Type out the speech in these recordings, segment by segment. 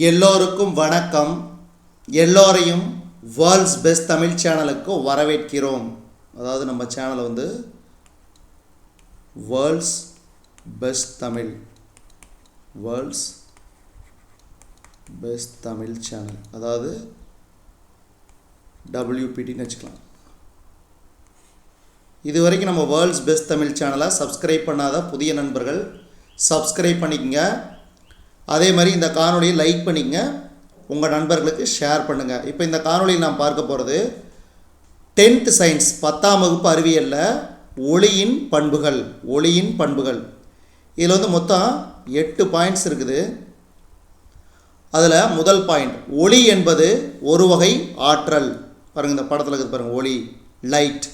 எல்லோருக்கும் வணக்கம். எல்லோரையும் வேர்ல்ட்ஸ் பெஸ்ட் தமிழ் சேனலுக்கு வரவேற்கிறோம். அதாவது நம்ம சேனலை வந்து world's best Tamil. World's best Tamil channel அதாவது டபிள்யூபிடின்னு வச்சுக்கலாம். இது வரைக்கும் நம்ம வேர்ல்ட்ஸ் பெஸ்ட் தமிழ் சேனலை சப்ஸ்கிரைப் பண்ணாத புதிய நண்பர்கள் சப்ஸ்கிரைப் பண்ணிக்கங்க. அதே மாதிரி இந்த காணொலியை லைக் பண்ணிக்கங்க. உங்கள் நண்பர்களுக்கு ஷேர் பண்ணுங்கள் இப்போ இந்த காணொலியில் நாம் பார்க்க போகிறது டென்த் சயின்ஸ் பத்தாம் வகுப்பு அறிவியலில் ஒளியின் பண்புகள் ஒளியின் பண்புகள். இதில் வந்து மொத்தம் எட்டு பாயிண்ட்ஸ் இருக்குது. அதில் முதல் பாயிண்ட் ஒளி என்பது ஒரு வகை ஆற்றல். பாருங்கள் இந்த படத்தில் இருக்குது பாருங்கள் ஒளி லைட்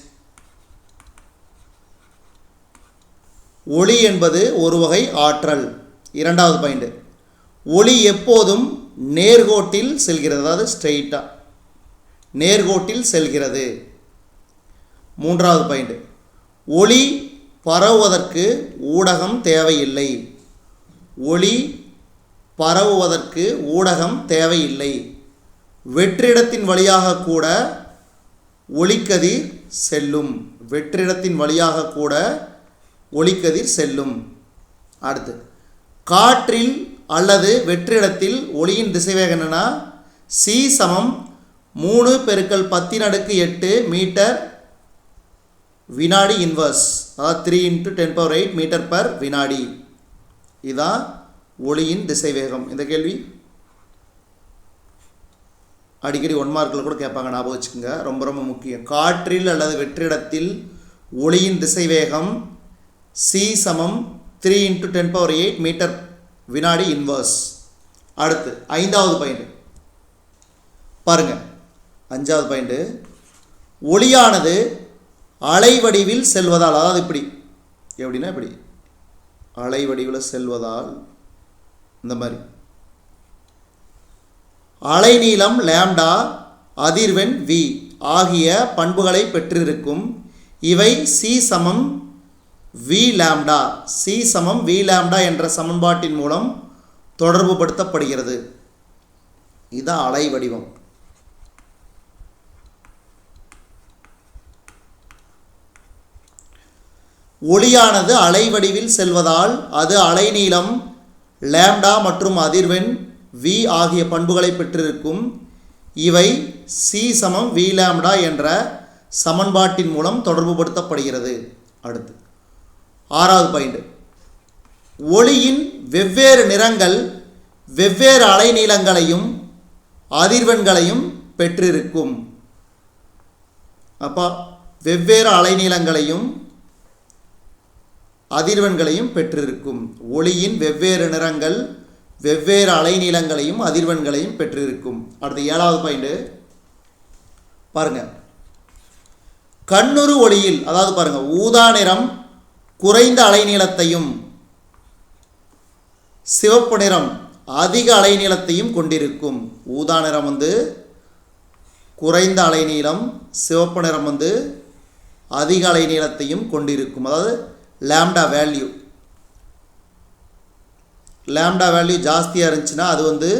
ஒளி என்பது ஒரு வகை ஆற்றல். இரண்டாவது பாயிண்ட்டு ஒளி எப்போதும் நேர்கோட்டில் செல்கிறது. அதாவது ஸ்ட்ரெயிட்டாக நேர்கோட்டில் செல்கிறது. மூன்றாவது பாயிண்ட் ஒளி பரவுவதற்கு ஊடகம் தேவையில்லை. ஒளி பரவுவதற்கு ஊடகம் தேவையில்லை. வெற்றிடத்தின் வழியாக கூட ஒளிக்கதிர் செல்லும். வெற்றிடத்தின் வழியாக கூட ஒளிக்கதிர் செல்லும். அடுத்து காற்றில் அல்லது வெற்றிடத்தில் ஒளியின் திசைவேகம் என்னென்னா சி சமம் மூணு பெருக்கல் பத்தின் அடுக்கு எட்டு மீட்டர் வினாடி இன்வர்ஸ் அதாவது three into ten power eight metre per வினாடி. இதுதான் ஒளியின் திசைவேகம். இந்த கேள்வி? அடிக்கடி ஒன் மார்க்கில் கூட கேட்பாங்க ஞாபகம் வச்சுக்கோங்க. ரொம்ப ரொம்ப முக்கியம். காற்றில் அல்லது வெற்றிடத்தில் ஒளியின் திசைவேகம் சி சமம் three into ten power eight metre வினாடி இன்வர்ஸ் அடுத்து ஐந்தாவது பாயிண்ட் பாருங்க. அஞ்சாவது பாயிண்ட் ஒளியானது அலைவடிவில் செல்வதால் அதாவது இப்படி. எப்படின்னா இப்படி. அலைவடிவில் செல்வதால் இந்த மாதிரி. அலைநீளம் லேம்டா அதிர்வெண் வி ஆகிய பண்புகளை பெற்றிருக்கும். இவை சி சமம் வி லேம்டா சி சமம் வி லேம்டா என்ற சமன்பாட்டின் மூலம் தொடர்புபடுத்தப்படுகிறது. இதுதான் அலை வடிவம். ஒளியானது அலை வடிவில் செல்வதால் அது அலைநீளம் லேம்டா மற்றும் அதிர்வெண் வி ஆகிய பண்புகளை பெற்றிருக்கும். இவை சி சமம் வி லேம்டா என்ற சமன்பாட்டின் மூலம் தொடர்புபடுத்தப்படுகிறது. அடுத்து. ஆறாவது பாயிண்ட் ஒளியின் வெவ்வேறு நிறங்கள் வெவ்வேறு அலைநீளங்களையும் அதிர்வெண்களையும் பெற்றிருக்கும். அப்போ வெவ்வேறு அலைநீளங்களையும் அதிர்வெண்களையும் பெற்றிருக்கும். ஒளியின் வெவ்வேறு நிறங்கள் வெவ்வேறு அலைநீளங்களையும் அதிர்வெண்களையும் பெற்றிருக்கும். அடுத்த ஏழாவது பாயிண்ட்டு பாருங்க. கண்ணுறு ஒளியில் அதாவது பாருங்கள் ஊதா நிறம் குறைந்த அலைநீளத்தையும் சிவப்பு நிறம் அதிக அலைநீளத்தையும் கொண்டிருக்கும். ஊதா நிறம் வந்து குறைந்த அலைநீளம் சிவப்பு நிறம் வந்து அதிக அலைநீளத்தையும் கொண்டிருக்கும். அதாவது லேம்டா வேல்யூ. லேம்டா வேல்யூ ஜாஸ்தியாக இருந்துச்சுன்னா அது வந்து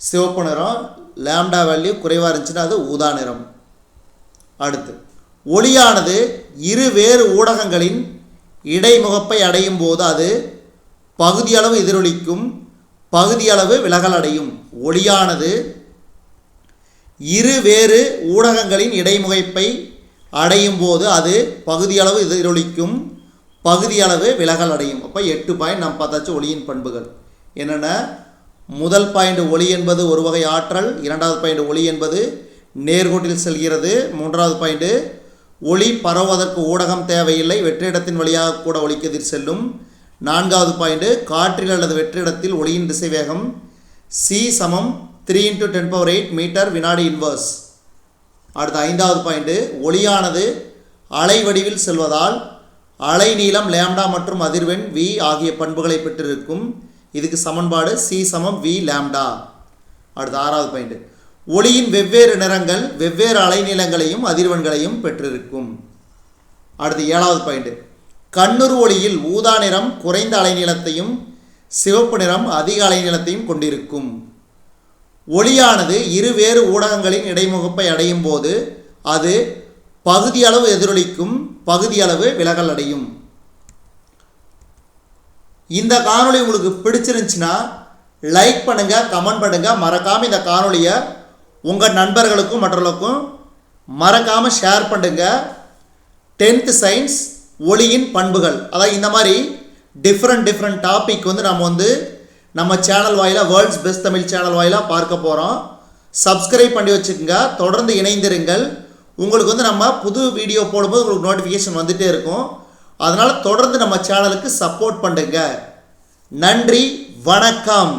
சிவப்பு நிறம் லேம்டா வேல்யூ குறைவாக இருந்துச்சுன்னா அது ஊதா நிறம். அடுத்து. ஒளியானது இரு வேறு ஊடகங்களின் இடைமுகப்பை அடையும் போது அது பகுதியளவு எதிரொலிக்கும் பகுதியளவு விலகல் அடையும். ஒளியானது இரு வேறு ஊடகங்களின் இடைமுகைப்பை அடையும் போது அது பகுதியளவு எதிரொலிக்கும் பகுதியளவு விலகல் அடையும். அப்போ எட்டு பாயிண்ட் நம்ம பார்த்தாச்சு ஒளியின் பண்புகள். என்னென்ன? முதல் பாயிண்ட் ஒளி என்பது ஒரு வகை ஆற்றல் இரண்டாவது பாயிண்ட் ஒளி என்பது நேர்கோட்டில் செல்கிறது மூன்றாவது பாயிண்ட்டு ஒளி பரவுவதற்கு ஊடகம் தேவையில்லை. வெற்றிடத்தின் வழியாக கூட ஒளிக்கதிர் செல்லும். நான்காவது பாயிண்ட்டு காற்றில் அல்லது வெற்றிடத்தில் ஒளியின் திசைவேகம் சி சமம் three into ten power eight metre வினாடி இன்வர்ஸ் அடுத்த ஐந்தாவது பாயிண்ட்டு ஒளியானது அலை வடிவில் செல்வதால் அலை நீளம் லேம்டா மற்றும் அதிர்வெண் வி ஆகிய பண்புகளை பெற்றிருக்கும். இதுக்கு சமன்பாடு சி சமம் வி லேம்டா. அடுத்த ஆறாவது பாயிண்ட்டு ஒளியின் வெவ்வேறு நிறங்கள் வெவ்வேறு அலைநீளங்களையும் அதிர்வெண்களையும் பெற்றிருக்கும். அடுத்து ஏழாவது பாயிண்ட் கண்ணுறு ஒளியில் ஊதா நிறம் குறைந்த அலைநீளத்தையும் சிவப்பு நிறம் அதிக அலைநீளத்தையும் கொண்டிருக்கும். ஒளியானது இருவேறு ஊடகங்களின் இடைமுகப்பை அடையும் போது அது பகுதியளவு எதிரொலிக்கும் பகுதியளவு விலகல் அடையும். இந்த காணொளி உங்களுக்கு பிடிச்சிருந்துச்சுன்னா லைக் பண்ணுங்கள் கமெண்ட் பண்ணுங்கள் மறக்காமல் இந்த காணொளியை உங்கள் நண்பர்களுக்கும் மற்றவர்களுக்கும் மறக்காமல் ஷேர் பண்ணுங்கள் டென்த்து சயின்ஸ் ஒளியின் பண்புகள். அதாவது இந்த மாதிரி டிஃப்ரெண்ட் டிஃப்ரெண்ட் டாபிக் வந்து நம்ம வந்து நம்ம சேனல் வாயிலாக வேர்ல்ட்ஸ் பெஸ்ட் தமிழ் சேனல் வாயிலாக பார்க்க போகிறோம் சப்ஸ்கிரைப் பண்ணி வச்சுக்கோங்க. தொடர்ந்து இணைந்திருங்கள். உங்களுக்கு வந்து நம்ம புது வீடியோ போடும்போது உங்களுக்கு நோட்டிஃபிகேஷன் வந்துகிட்டே இருக்கும். அதனால் தொடர்ந்து நம்ம சேனலுக்கு சப்போர்ட் பண்ணுங்க. நன்றி வணக்கம்.